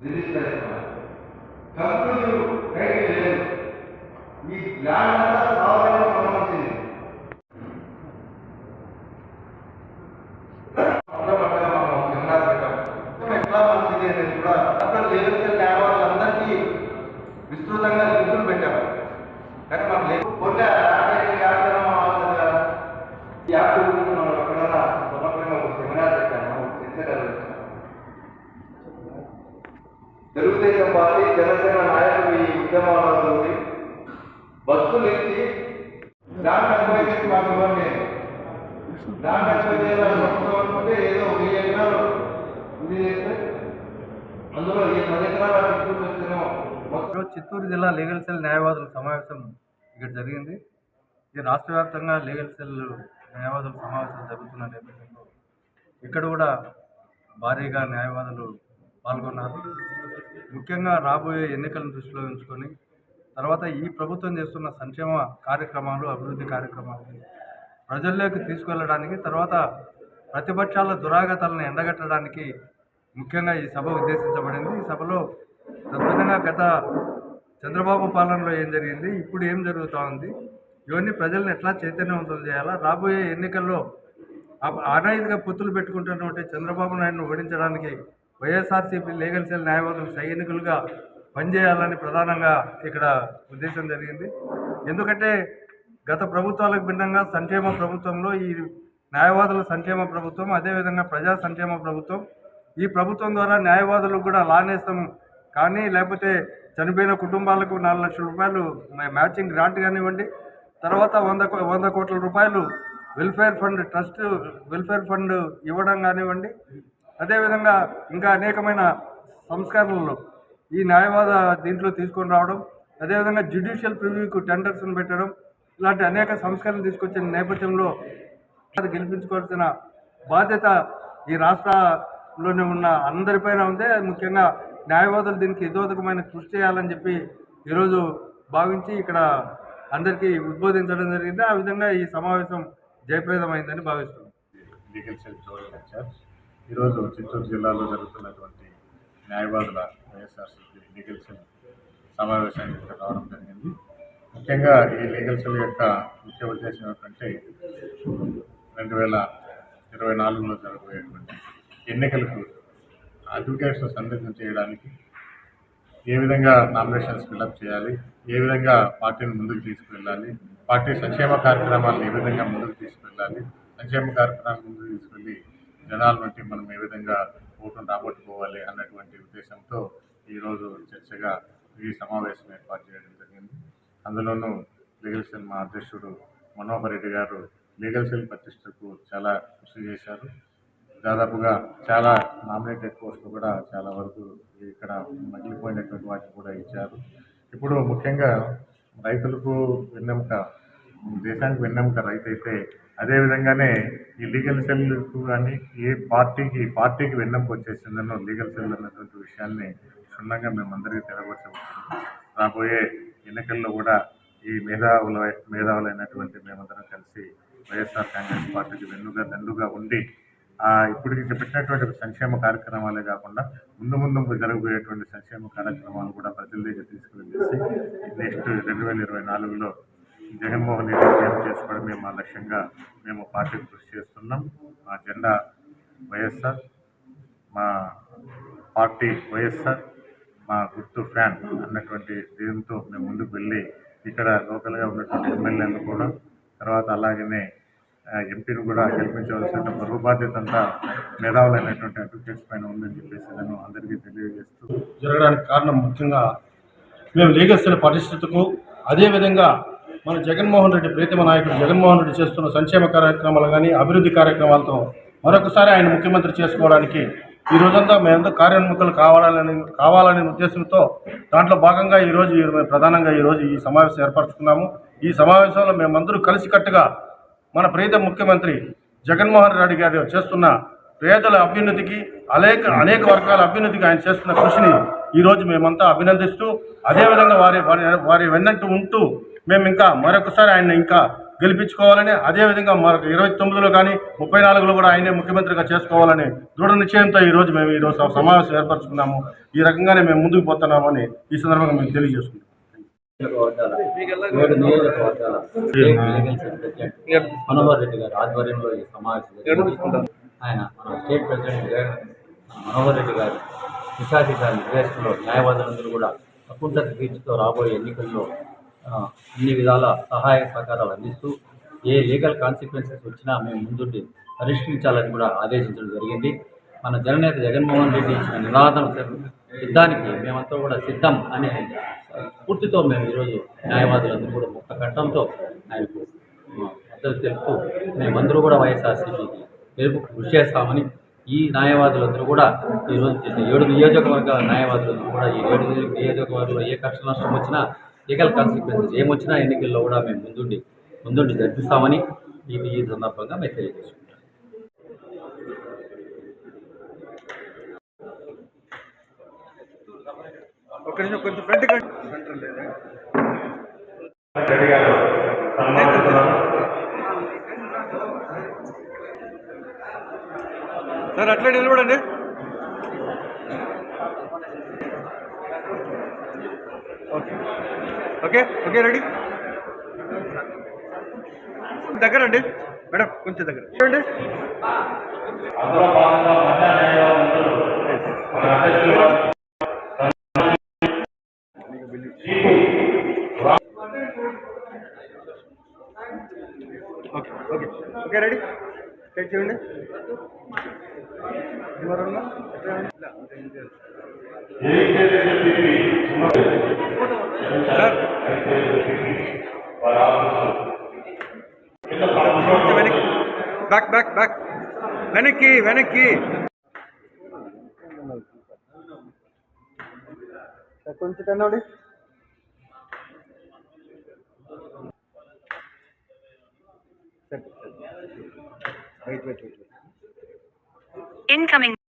Register కంపెనీలు రైతు లేదు ఈ ల్యాండ్ అంతా సంబంధించింది ఎట్లా మంచిది అనేది కూడా అక్కడ లేవల్ న్యాయవాదులందరికీ విస్తృతంగా తెలుగుదేశం పార్టీ జనసేన నాయకులు ఈ ఉద్యమాలలో బస్సులు ఇచ్చి దాంట్లో పోయి ఇవ్వండి. దాంట్లో అనుకుంటే ఏదో వెయ్యి ఎకరాలు ఇది అందులో ఈ పది ఎకరాలు చిత్తూరు జిల్లా లీగల్ సెల్ న్యాయవాదుల సమావేశం ఇక్కడ జరిగింది. ఇది రాష్ట్ర వ్యాప్తంగా లీగల్ సెల్ న్యాయవాదుల సమావేశం జరుగుతున్న నేపథ్యంలో ఇక్కడ కూడా భారీగా న్యాయవాదులు పాల్గొన్నారు. ముఖ్యంగా రాబోయే ఎన్నికలను దృష్టిలో ఉంచుకొని తర్వాత ఈ ప్రభుత్వం చేస్తున్న సంక్షేమ కార్యక్రమాలు అభివృద్ధి కార్యక్రమాలు ప్రజల్లోకి తీసుకెళ్ళడానికి తర్వాత ప్రతిపక్షాల దురాగతాలను ఎండగట్టడానికి ముఖ్యంగా ఈ సభ ఉద్దేశించబడింది. ఈ సభలో తద్విధంగా గత చంద్రబాబు పాలనలో ఏం జరిగింది ఇప్పుడు ఏం జరుగుతూ ఉంది ఇవన్నీ ప్రజలను ఎట్లా చైతన్యవంతులు చేయాలా? రాబోయే ఎన్నికల్లో ఆ- పొత్తులు పెట్టుకుంటున్నటువంటి చంద్రబాబు నాయుడును ఓడించడానికి వైఎస్ఆర్సీపీ లీగల్ సెల్ న్యాయవాదులు సైనికులుగా పనిచేయాలని ప్రధానంగా ఇక్కడ ఉద్దేశం జరిగింది. ఎందుకంటే గత ప్రభుత్వాలకు భిన్నంగా సంక్షేమ ప్రభుత్వంలో ఈ న్యాయవాదుల సంక్షేమ ప్రభుత్వం అదేవిధంగా ప్రజా సంక్షేమ ప్రభుత్వం. ఈ ప్రభుత్వం ద్వారా న్యాయవాదులకు కూడా లానేస్తాం. కానీ లేకపోతే చనిపోయిన కుటుంబాలకు నాలుగు లక్షల రూపాయలు మ్యాచింగ్ గ్రాంట్ కానివ్వండి తర్వాత వంద కో- వంద కోట్ల రూపాయలు welfare fund trust welfare fund ఇవ్వడం కానివ్వండి అదేవిధంగా ఇంకా అనేకమైన సంస్కరణలు ఈ న్యాయవాద దీంట్లో తీసుకొని రావడం అదేవిధంగా జ్యుడిషియల్ ప్రివ్యూకు టెండర్స్ని పెట్టడం ఇలాంటి అనేక సంస్కరణలు తీసుకొచ్చిన నేపథ్యంలో అది గెలిపించుకోవాల్సిన బాధ్యత ఈ రాష్ట్రంలోనే ఉన్న అందరిపైన ఉంది. ముఖ్యంగా న్యాయవాదులు దీనికి ఇదోదకమైన కృషి చేయాలని చెప్పి ఈరోజు భావించి ఇక్కడ అందరికీ ఉద్బోధించడం జరిగింది. ఆ విధంగా ఈ సమావేశం జయప్రదమైందని భావిస్తున్నాం. ఈరోజు చిత్తూరు జిల్లాలో జరుగుతున్నటువంటి న్యాయవాదుల వైఎస్ఆర్సీపీ లీగల్ సెల్ సమావేశానికి ఇక్కడ రావడం జరిగింది. ముఖ్యంగా ఈ లీగల్ సెల్ యొక్క ముఖ్య ఉద్దేశం ఏమిటంటే రెండు వేల ఇరవై నాలుగులో జరగబోయేటువంటి ఎన్నికలకు అడ్వకేట్స్ సందిగ్ధం చేయడానికి ఏ విధంగా నామినేషన్స్ ఫిల్అప్ చేయాలి ఏ విధంగా పార్టీని ముందుకు తీసుకువెళ్ళాలి పార్టీ సంక్షేమ కార్యక్రమాలను ఏ విధంగా ముందుకు తీసుకువెళ్ళాలి సంక్షేమ కార్యక్రమాలను ముందుకు తీసుకెళ్ళి జనాల నుండి మనం ఏ విధంగా ఓటును రాబట్టుకోవాలి అన్నటువంటి ఉద్దేశంతో ఈరోజు చర్చగా ఈ సమావేశం ఏర్పాటు చేయడం జరిగింది. అందులోనూ లీగల్ సెల్ మా అధ్యక్షుడు మనోహర్ రెడ్డి గారు లీగల్ సెల్ ప్రతిష్టకు చాలా కృషి చేశారు. దాదాపుగా చాలా నామినేటెడ్ పోస్టులు కూడా చాలా వరకు ఇక్కడ మగిలిపోయినటువంటి వాటిని కూడా ఇచ్చారు. ఇప్పుడు ముఖ్యంగా రైతులకు వెన్నెముక దేశానికి వెన్నెముక రైతు అయితే అదే విధంగానే ఈ లీగల్ సెల్కు కానీ ఏ పార్టీకి పార్టీకి వెన్నెముక వచ్చేసిందనో లీగల్ సెల్ అన్నటువంటి విషయాన్ని క్షుణ్ణంగా మేమందరికీ తెలవచ్చుకుంటున్నాం రాబోయే ఎన్నికల్లో కూడా ఈ మేధావుల మేధావులైనటువంటి మేమందరం కలిసి వైఎస్ఆర్ కాంగ్రెస్ పార్టీకి వెన్నుగా దండుగా ఉండి ఇప్పటికి పెట్టినటువంటి సంక్షేమ కార్యక్రమాలే కాకుండా ముందు ముందు జరగబోయేటువంటి సంక్షేమ కార్యక్రమాలు కూడా ప్రజల దగ్గర తీసుకువెళ్ళేసి నెక్స్ట్ రెండు వేల ఇరవై నాలుగులో జగన్మోహన్ రెడ్డి సీఎం చేసుకోవడమే మా లక్ష్యంగా మేము పార్టీ కృషి చేస్తున్నాం. మా జెండా వైఎస్ఆర్ మా పార్టీ వైఎస్ఆర్ మా గుర్తు ఫ్యాన్ అన్నటువంటి దీంతో మేము ముందుకు వెళ్ళి ఇక్కడ లోకల్గా ఉన్నటువంటి ఎమ్మెల్యేలు కూడా తర్వాత అలాగనే ఎంపీని కూడా గెలిపించవలసిన బరువు బాధ్యత అంతా మేధావులైనటువంటి అడ్వకేట్స్ పైన ఉందని చెప్పేసి నేను అందరికీ తెలియజేస్తూ జరగడానికి కారణం ముఖ్యంగా మేము లీగల్ సెల్ పటిష్టతకు అదేవిధంగా మన జగన్మోహన్ రెడ్డి ప్రీతమ నాయకుడు జగన్మోహన్ రెడ్డి చేస్తున్న సంక్షేమ కార్యక్రమాలు కానీ అభివృద్ధి కార్యక్రమాలతో మరొకసారి ఆయన ముఖ్యమంత్రి చేసుకోవడానికి ఈ రోజంతా మేమంతా కార్యోన్ముఖులు కావాలని కావాలనే ఉద్దేశంతో దాంట్లో భాగంగా ఈరోజు ప్రధానంగా ఈరోజు ఈ సమావేశం ఏర్పరచుకున్నాము. ఈ సమావేశంలో మేమందరూ కలిసికట్టుగా మన ప్రీత ముఖ్యమంత్రి జగన్మోహన్ రెడ్డి గారు చేస్తున్న పేదల అభ్యున్నతికి అనేక అనేక వర్గాల అభ్యున్నతికి ఆయన చేస్తున్న కృషిని ఈరోజు మేమంతా అభినందిస్తూ అదేవిధంగా వారి వారి వారి వెన్నంటూ ఉంటూ మేము ఇంకా మరొకసారి ఆయన ఇంకా గెలిపించుకోవాలని అదేవిధంగా మరొక ఇరవై తొమ్మిదిలో కానీ ముప్పై నాలుగులో కూడా ఆయనే ముఖ్యమంత్రిగా చేసుకోవాలని దృఢ నిశ్చయంతో ఈరోజు మేము ఈరోజు స- సమావేశం ఏర్పరచుకున్నాము ఈ రకంగానే మేము ముందుకు పోతున్నామని ఈ సందర్భంగా మేము మనోహర్ రెడ్డి గారి ఆధ్వర్యంలో ఈ సమావేశం. ఆయన మన స్టేట్ ప్రెసిడెంట్ గారు మనోహర్ రెడ్డి గారు విశాఖ నిర్దేశంలో న్యాయవాదులందరూ కూడా అకుంఠత తీర్చుతో రాబోయే ఎన్నికల్లో అన్ని విధాల సహాయ సహకారాలు అందిస్తూ ఏ లీగల్ కాన్సిక్వెన్సెస్ వచ్చినా మేము ముందుండి పరిష్కరించాలని కూడా ఆదేశించడం జరిగింది. మన జననేత జగన్మోహన్ రెడ్డి ఇచ్చిన నినాదం సిద్ధానికి మేమంతా కూడా సిద్ధం అనే స్ఫూర్తితో మేము ఈరోజు న్యాయవాదులందరూ కూడా ముక్త కట్టడంతో ఆయనకు మద్దతు తెలుపుతూ మేమందరూ కూడా వైఎస్ఆర్సీపీకి తెలుపు కృషి చేస్తామని ఈ న్యాయవాదులందరూ కూడా ఈరోజు ఏడు నియోజకవర్గాల న్యాయవాదులందరూ కూడా ఈ ఏడు నియోజకవర్గంలో ఏ కష్ట నష్టం వచ్చినా లీగల్ కాన్సిక్వెన్సెస్ ఏమొచ్చినా ఎన్నికల్లో కూడా మేము ముందుండి ముందుండి జరిపిస్తామని ఇది ఈ సందర్భంగా మేము తెలియజేసుకుంటాం. సార్ అట్లా నిలబడండి ఓకే ఓకే ఓకే రెడీ? దగ్గర అండి మేడం కొంచెం దగ్గర. చూడండి okay okay. Okay ready? Take చేయండి ఎవరన్నా ఎట్లా ఉంది? ఇలా, అంతే, ఇంతే. సార్ కొంచెం వెనక్కి బ్యాక్ బ్యాక్ బ్యాక్. వెనక్కి వెనక్కి. సార్, కొంచెం సరే